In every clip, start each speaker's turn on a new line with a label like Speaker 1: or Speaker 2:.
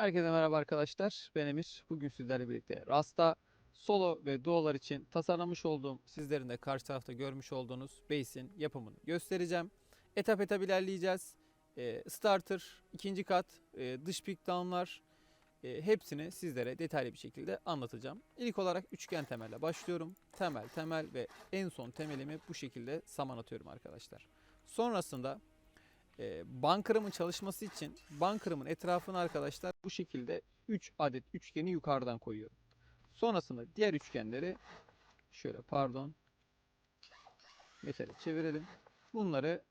Speaker 1: Herkese merhaba arkadaşlar. Ben Emir. Bugün sizlerle birlikte Rasta solo ve duolar için tasarlamış olduğum sizlerin de karşı tarafta görmüş olduğunuz base'in yapımını göstereceğim. Etap etap ilerleyeceğiz. Ee, starter, ikinci kat, e, dış pick down'lar e, hepsini sizlere detaylı bir şekilde anlatacağım. İlk olarak üçgen temelle başlıyorum. Temel, temel ve en son temelimi bu şekilde saman atıyorum arkadaşlar. Sonrasında e, bunker'ımın çalışması için bunker'ımın etrafına arkadaşlar bu şekilde 3 adet üçgeni yukarıdan koyuyorum. Sonrasında diğer üçgenleri şöyle pardon metale çevirelim. Bunları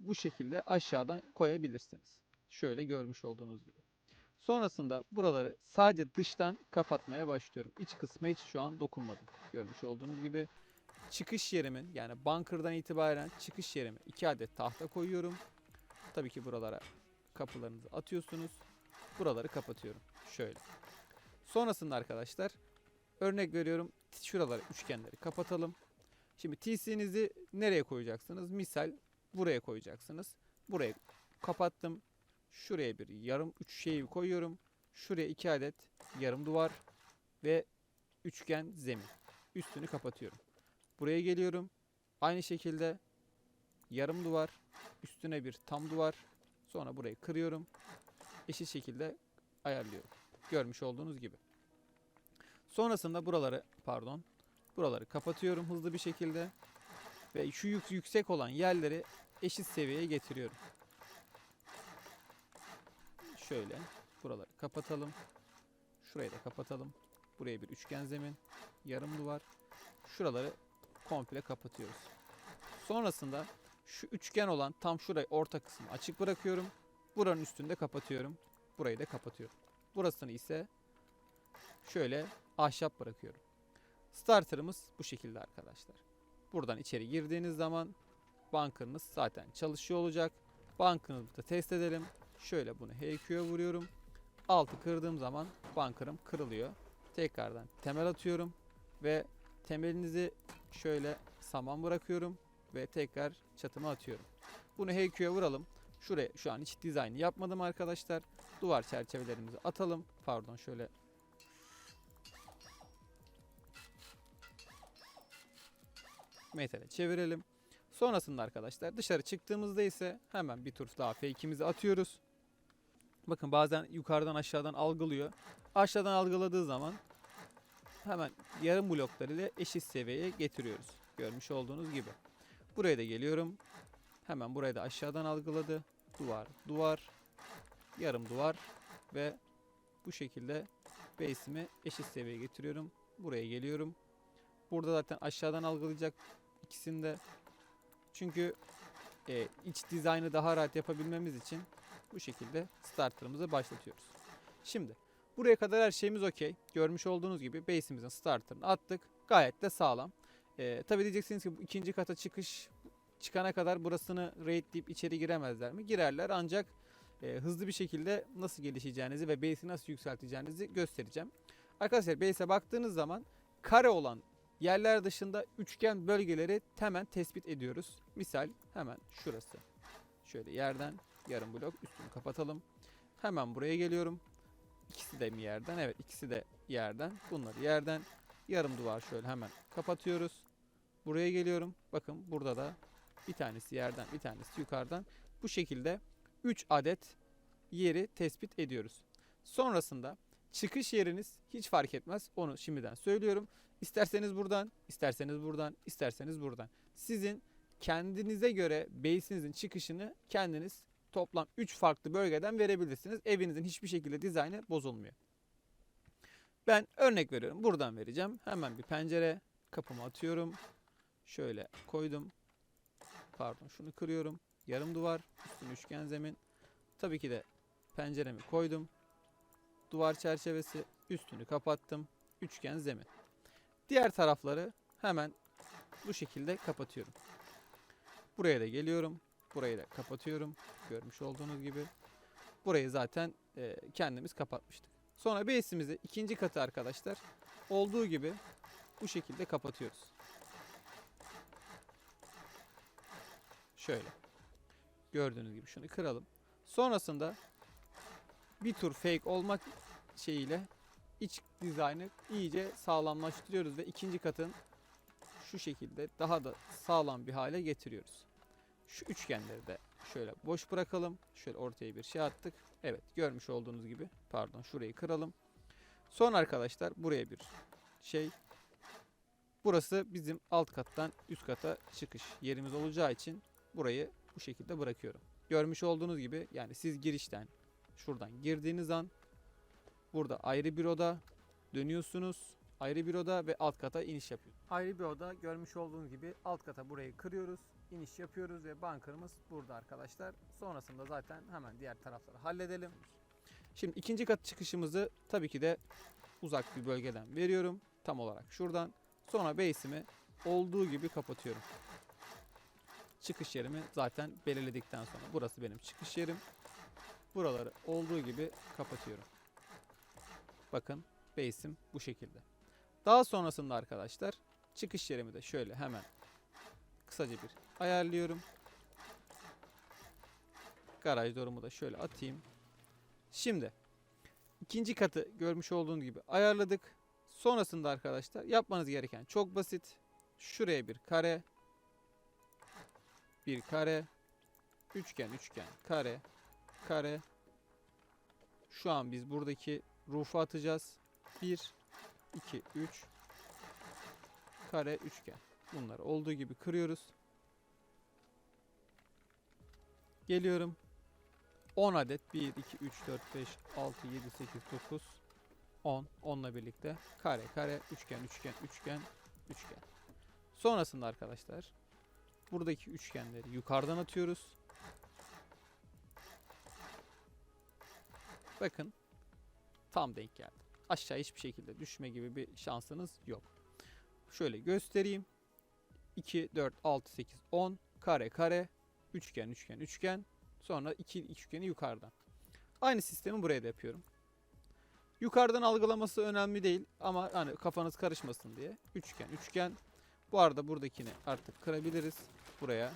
Speaker 1: bu şekilde aşağıdan koyabilirsiniz. Şöyle görmüş olduğunuz gibi. Sonrasında buraları sadece dıştan kapatmaya başlıyorum. İç kısmı hiç şu an dokunmadım. Görmüş olduğunuz gibi çıkış yerimin yani bunker'dan itibaren çıkış yerime 2 adet tahta koyuyorum. Tabii ki buralara kapılarınızı atıyorsunuz. Buraları kapatıyorum. Şöyle. Sonrasında arkadaşlar örnek veriyorum şuraları üçgenleri kapatalım. Şimdi TC'nizi nereye koyacaksınız? Misal buraya koyacaksınız. Buraya kapattım. Şuraya bir yarım üç şeyi koyuyorum. Şuraya iki adet yarım duvar ve üçgen zemin. Üstünü kapatıyorum. Buraya geliyorum. Aynı şekilde yarım duvar, üstüne bir tam duvar. Sonra burayı kırıyorum. Eşit şekilde ayarlıyorum. Görmüş olduğunuz gibi. Sonrasında buraları pardon. Buraları kapatıyorum hızlı bir şekilde. Ve şu yük- yüksek olan yerleri eşit seviyeye getiriyorum. Şöyle buraları kapatalım. Şurayı da kapatalım. Buraya bir üçgen zemin, yarım duvar. Şuraları komple kapatıyoruz. Sonrasında şu üçgen olan tam şurayı orta kısmı açık bırakıyorum. Buranın üstünde kapatıyorum. Burayı da kapatıyorum. Burasını ise şöyle ahşap bırakıyorum. Starter'ımız bu şekilde arkadaşlar. Buradan içeri girdiğiniz zaman bunker'ınız zaten çalışıyor olacak. Bunker'ınızı da test edelim. Şöyle bunu HQ'ya vuruyorum. Altı kırdığım zaman bunker'ım kırılıyor. Tekrardan temel atıyorum ve temelinizi şöyle saman bırakıyorum ve tekrar çatıma atıyorum. Bunu HQ'ya vuralım. Şuraya şu an hiç dizayn yapmadım arkadaşlar. Duvar çerçevelerimizi atalım. Pardon şöyle metale çevirelim. Sonrasında arkadaşlar dışarı çıktığımızda ise hemen bir tur daha fake'imizi atıyoruz. Bakın bazen yukarıdan aşağıdan algılıyor. Aşağıdan algıladığı zaman hemen yarım blokları ile eşit seviyeye getiriyoruz. Görmüş olduğunuz gibi. Buraya da geliyorum. Hemen burayı da aşağıdan algıladı. Duvar, duvar, yarım duvar ve bu şekilde base'imi eşit seviyeye getiriyorum. Buraya geliyorum. Burada zaten aşağıdan algılayacak ikisini de. Çünkü e, iç dizaynı daha rahat yapabilmemiz için bu şekilde starter'ımızı başlatıyoruz. Şimdi buraya kadar her şeyimiz okey. Görmüş olduğunuz gibi base'imizin starter'ını attık. Gayet de sağlam. Ee, tabii diyeceksiniz ki bu ikinci kata çıkış çıkana kadar burasını raidleyip içeri giremezler mi? Girerler ancak e, hızlı bir şekilde nasıl gelişeceğinizi ve base'i nasıl yükselteceğinizi göstereceğim. Arkadaşlar base'e baktığınız zaman kare olan yerler dışında üçgen bölgeleri hemen tespit ediyoruz. Misal hemen şurası. Şöyle yerden yarım blok üstünü kapatalım. Hemen buraya geliyorum. İkisi de mi yerden? Evet ikisi de yerden. Bunları yerden. Yarım duvar şöyle hemen kapatıyoruz. Buraya geliyorum. Bakın burada da bir tanesi yerden bir tanesi yukarıdan. Bu şekilde 3 adet yeri tespit ediyoruz. Sonrasında çıkış yeriniz hiç fark etmez. Onu şimdiden söylüyorum. İsterseniz buradan, isterseniz buradan, isterseniz buradan. Sizin kendinize göre base'inizin çıkışını kendiniz toplam 3 farklı bölgeden verebilirsiniz. Evinizin hiçbir şekilde dizaynı bozulmuyor. Ben örnek veriyorum. Buradan vereceğim. Hemen bir pencere kapımı atıyorum. Şöyle koydum. Pardon şunu kırıyorum. Yarım duvar, üstüne üçgen zemin. Tabii ki de penceremi koydum. Duvar çerçevesi, üstünü kapattım. Üçgen zemin. Diğer tarafları hemen bu şekilde kapatıyorum. Buraya da geliyorum. Burayı da kapatıyorum. Görmüş olduğunuz gibi. Burayı zaten e, kendimiz kapatmıştık. Sonra base'imizi ikinci katı arkadaşlar olduğu gibi bu şekilde kapatıyoruz. Şöyle. Gördüğünüz gibi şunu kıralım. Sonrasında bir tur fake olmak şeyiyle iç dizaynı iyice sağlamlaştırıyoruz ve ikinci katın şu şekilde daha da sağlam bir hale getiriyoruz. Şu üçgenleri de şöyle boş bırakalım. Şöyle ortaya bir şey attık. Evet görmüş olduğunuz gibi pardon şurayı kıralım. Sonra arkadaşlar buraya bir şey Burası bizim alt kattan üst kata çıkış yerimiz olacağı için burayı bu şekilde bırakıyorum. Görmüş olduğunuz gibi yani siz girişten şuradan girdiğiniz an burada ayrı bir oda dönüyorsunuz. Ayrı bir oda ve alt kata iniş yapıyoruz. Ayrı bir oda görmüş olduğunuz gibi alt kata burayı kırıyoruz. İniş yapıyoruz ve bankerımız burada arkadaşlar. Sonrasında zaten hemen diğer tarafları halledelim. Şimdi ikinci kat çıkışımızı tabii ki de uzak bir bölgeden veriyorum. Tam olarak şuradan. Sonra base'imi olduğu gibi kapatıyorum. Çıkış yerimi zaten belirledikten sonra burası benim çıkış yerim. Buraları olduğu gibi kapatıyorum. Bakın base'im bu şekilde. Daha sonrasında arkadaşlar çıkış yerimi de şöyle hemen kısaca bir ayarlıyorum. Garaj dorumu da şöyle atayım. Şimdi ikinci katı görmüş olduğunuz gibi ayarladık. Sonrasında arkadaşlar yapmanız gereken çok basit. Şuraya bir kare, bir kare, üçgen, üçgen, kare, kare. Şu an biz buradaki roof'u atacağız. 1, 2, 3, kare, üçgen. Bunları olduğu gibi kırıyoruz. Geliyorum. 10 adet 1, 2, 3, 4, 5, 6, 7, 8, 9, 10. 10'la birlikte kare kare üçgen üçgen üçgen üçgen. Sonrasında arkadaşlar buradaki üçgenleri yukarıdan atıyoruz. Bakın tam denk geldi. Aşağı hiçbir şekilde düşme gibi bir şansınız yok. Şöyle göstereyim. 2, 4, 6, 8, 10 kare kare üçgen üçgen üçgen sonra iki üçgeni yukarıdan. Aynı sistemi buraya da yapıyorum. Yukarıdan algılaması önemli değil ama hani kafanız karışmasın diye. Üçgen, üçgen. Bu arada buradakini artık kırabiliriz. Buraya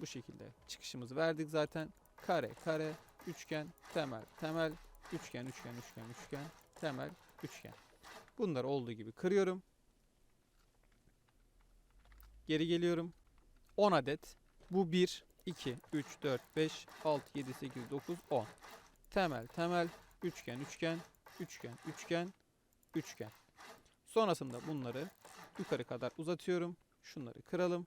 Speaker 1: bu şekilde çıkışımızı verdik zaten. Kare, kare, üçgen, temel, temel, üçgen, üçgen, üçgen, üçgen, temel, üçgen. Bunları olduğu gibi kırıyorum. Geri geliyorum. 10 adet. Bu 1, 2, 3, 4, 5, 6, 7, 8, 9, 10. Temel, temel, üçgen, üçgen, üçgen, üçgen, üçgen. Sonrasında bunları yukarı kadar uzatıyorum. Şunları kıralım.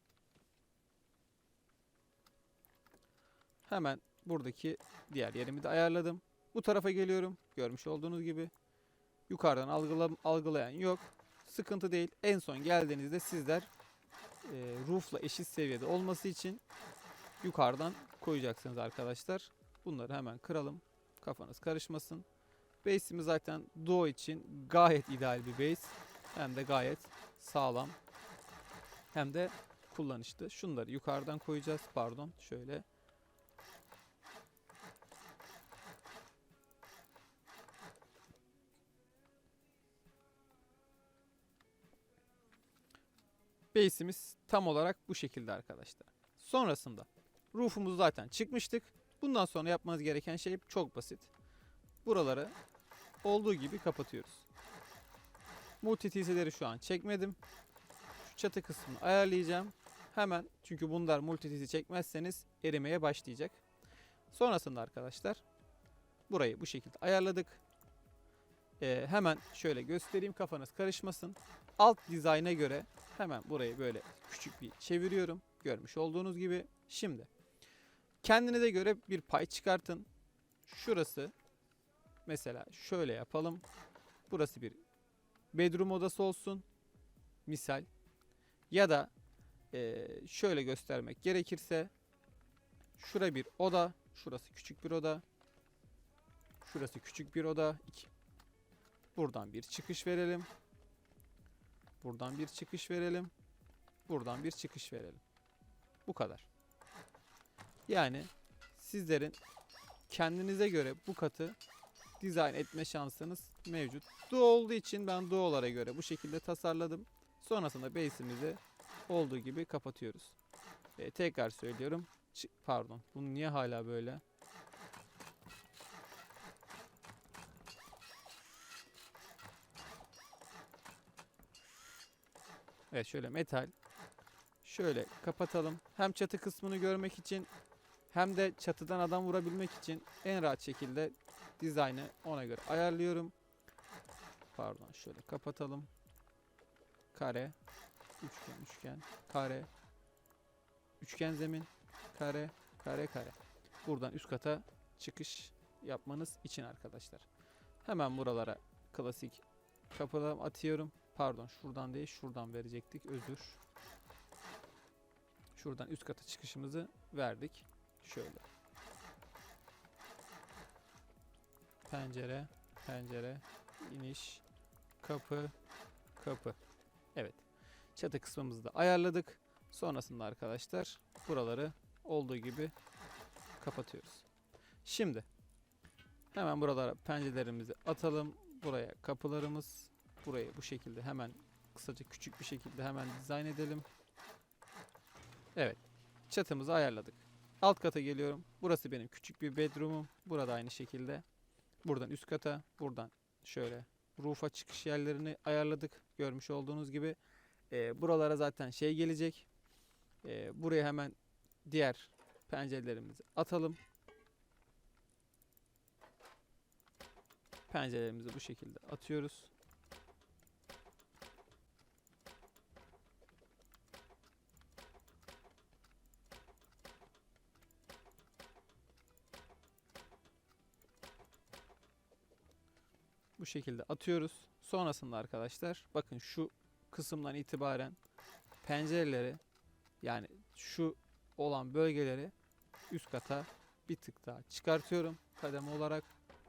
Speaker 1: Hemen buradaki diğer yerimi de ayarladım. Bu tarafa geliyorum. Görmüş olduğunuz gibi. Yukarıdan algıla, algılayan yok. Sıkıntı değil. En son geldiğinizde sizler roof'la eşit seviyede olması için yukarıdan koyacaksınız arkadaşlar. Bunları hemen kıralım. Kafanız karışmasın. Base'imiz zaten Duo için gayet ideal bir base. Hem de gayet sağlam. Hem de kullanışlı. Şunları yukarıdan koyacağız. Pardon. Şöyle. Base'imiz tam olarak bu şekilde arkadaşlar. Sonrasında roof'umuz zaten çıkmıştık. Bundan sonra yapmanız gereken şey çok basit. Buraları olduğu gibi kapatıyoruz. Multi şu an çekmedim. Şu çatı kısmını ayarlayacağım. Hemen çünkü bunlar multi TC çekmezseniz erimeye başlayacak. Sonrasında arkadaşlar burayı bu şekilde ayarladık. Ee, hemen şöyle göstereyim kafanız karışmasın. Alt dizayna göre hemen burayı böyle küçük bir çeviriyorum. Görmüş olduğunuz gibi. Şimdi kendinize göre bir pay çıkartın. Şurası mesela şöyle yapalım. Burası bir bedroom odası olsun. Misal. Ya da eee, şöyle göstermek gerekirse şura bir oda. Şurası küçük bir oda. Şurası küçük bir oda. İki. Buradan bir çıkış verelim. Buradan bir çıkış verelim. Buradan bir çıkış verelim. Bu kadar. Yani sizlerin kendinize göre bu katı dizayn etme şansınız mevcut. Duo olduğu için ben duolara göre bu şekilde tasarladım. Sonrasında base'imizi olduğu gibi kapatıyoruz. Ee, tekrar söylüyorum. Pardon. Bunu niye hala böyle? Evet şöyle metal. Şöyle kapatalım. Hem çatı kısmını görmek için hem de çatıdan adam vurabilmek için en rahat şekilde dizaynı ona göre ayarlıyorum. Pardon şöyle kapatalım. Kare. Üçgen üçgen. Kare. Üçgen zemin. Kare. Kare kare. Buradan üst kata çıkış yapmanız için arkadaşlar. Hemen buralara klasik kapılar atıyorum. Pardon şuradan değil şuradan verecektik. Özür. Şuradan üst kata çıkışımızı verdik. Şöyle. Pencere, pencere, iniş, kapı, kapı. Evet. Çatı kısmımızı da ayarladık. Sonrasında arkadaşlar buraları olduğu gibi kapatıyoruz. Şimdi hemen buralara pencerelerimizi atalım. Buraya kapılarımız, burayı bu şekilde hemen kısaca küçük bir şekilde hemen dizayn edelim. Evet. Çatımızı ayarladık. Alt kata geliyorum. Burası benim küçük bir bedroom'um. Burada aynı şekilde. Buradan üst kata, buradan şöyle roof'a çıkış yerlerini ayarladık. Görmüş olduğunuz gibi. Ee, buralara zaten şey gelecek. Ee, buraya hemen diğer pencerelerimizi atalım. Pencerelerimizi bu şekilde atıyoruz. Bu şekilde atıyoruz. Sonrasında arkadaşlar bakın şu kısımdan itibaren pencereleri yani şu olan bölgeleri üst kata bir tık daha çıkartıyorum. Kademe olarak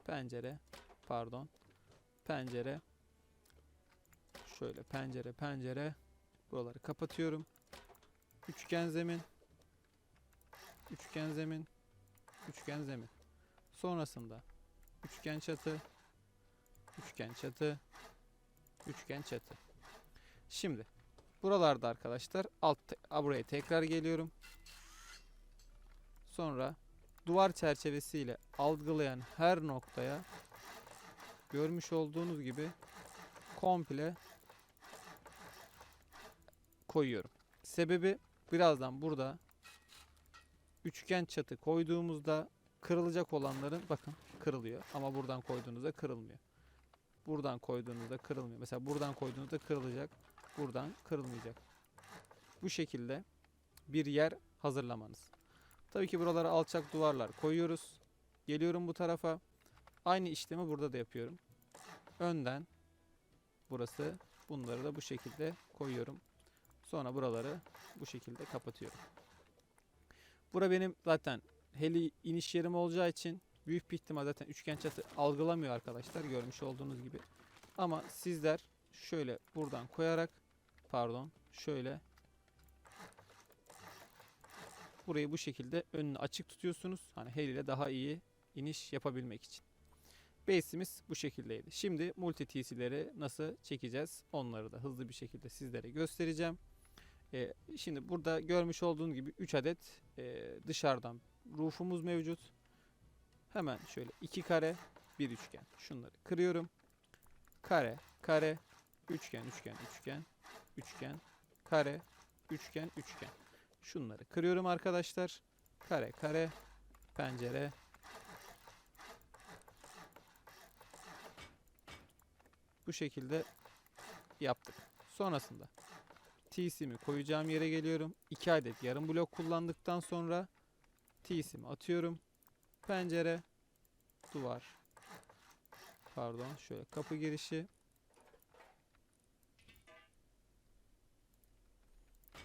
Speaker 1: pencere pardon pencere şöyle pencere pencere buraları kapatıyorum. Üçgen zemin üçgen zemin üçgen zemin sonrasında üçgen çatı üçgen çatı üçgen çatı şimdi buralarda arkadaşlar alt buraya tekrar geliyorum sonra duvar çerçevesiyle algılayan her noktaya görmüş olduğunuz gibi komple koyuyorum. Sebebi birazdan burada üçgen çatı koyduğumuzda kırılacak olanların bakın kırılıyor ama buradan koyduğunuzda kırılmıyor. Buradan koyduğunuzda kırılmıyor. Mesela buradan koyduğunuzda kırılacak. Buradan kırılmayacak. Bu şekilde bir yer hazırlamanız. Tabii ki buralara alçak duvarlar koyuyoruz. Geliyorum bu tarafa. Aynı işlemi burada da yapıyorum. Önden burası. Bunları da bu şekilde koyuyorum. Sonra buraları bu şekilde kapatıyorum. Bura benim zaten heli iniş yerim olacağı için büyük bir ihtimal zaten üçgen çatı algılamıyor arkadaşlar görmüş olduğunuz gibi. Ama sizler şöyle buradan koyarak pardon şöyle burayı bu şekilde önünü açık tutuyorsunuz. Hani heliyle daha iyi iniş yapabilmek için. Base'imiz bu şekildeydi. Şimdi multi TC'leri nasıl çekeceğiz? Onları da hızlı bir şekilde sizlere göstereceğim. Ee, şimdi burada görmüş olduğunuz gibi 3 adet e, dışarıdan roof'umuz mevcut. Hemen şöyle iki kare, bir üçgen. Şunları kırıyorum. Kare, kare, üçgen, üçgen, üçgen, üçgen, kare, üçgen, üçgen. Şunları kırıyorum arkadaşlar. Kare, kare, pencere, bu şekilde yaptık. Sonrasında TC'mi koyacağım yere geliyorum. 2 adet yarım blok kullandıktan sonra TC'mi atıyorum. Pencere, duvar. Pardon, şöyle kapı girişi.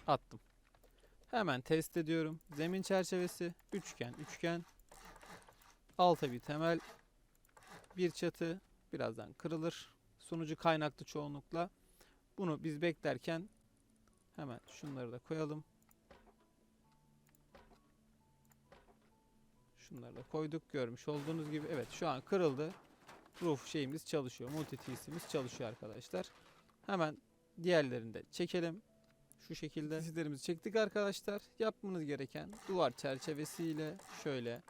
Speaker 1: Attım. Hemen test ediyorum. Zemin çerçevesi, üçgen, üçgen. Alta bir temel, bir çatı, birazdan kırılır sunucu kaynaklı çoğunlukla. Bunu biz beklerken hemen şunları da koyalım. Şunları da koyduk. Görmüş olduğunuz gibi evet şu an kırıldı. Roof şeyimiz çalışıyor. Multi TC'miz çalışıyor arkadaşlar. Hemen diğerlerini de çekelim. Şu şekilde TC'lerimizi çektik arkadaşlar. Yapmanız gereken duvar çerçevesiyle şöyle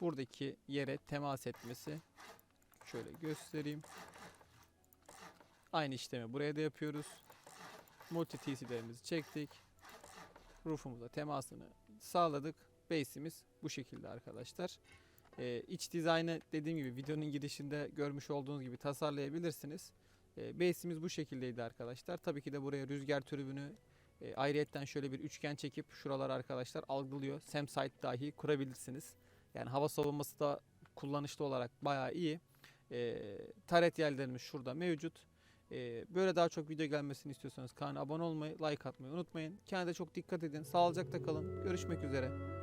Speaker 1: buradaki yere temas etmesi. Şöyle göstereyim. Aynı işlemi buraya da yapıyoruz. multi TC'lerimizi çektik. Roof'umuza temasını sağladık. Base'imiz bu şekilde arkadaşlar. Ee, iç dizaynı dediğim gibi videonun girişinde görmüş olduğunuz gibi tasarlayabilirsiniz. Ee, base'imiz bu şekildeydi arkadaşlar. Tabii ki de buraya rüzgar türbünü e, ayrıyetten şöyle bir üçgen çekip şuralar arkadaşlar algılıyor. Sam site dahi kurabilirsiniz. Yani hava savunması da kullanışlı olarak bayağı iyi. E, taret yerlerimiz şurada mevcut. E, böyle daha çok video gelmesini istiyorsanız kanala abone olmayı, like atmayı unutmayın. Kendinize çok dikkat edin. Sağlıcakla kalın. Görüşmek üzere.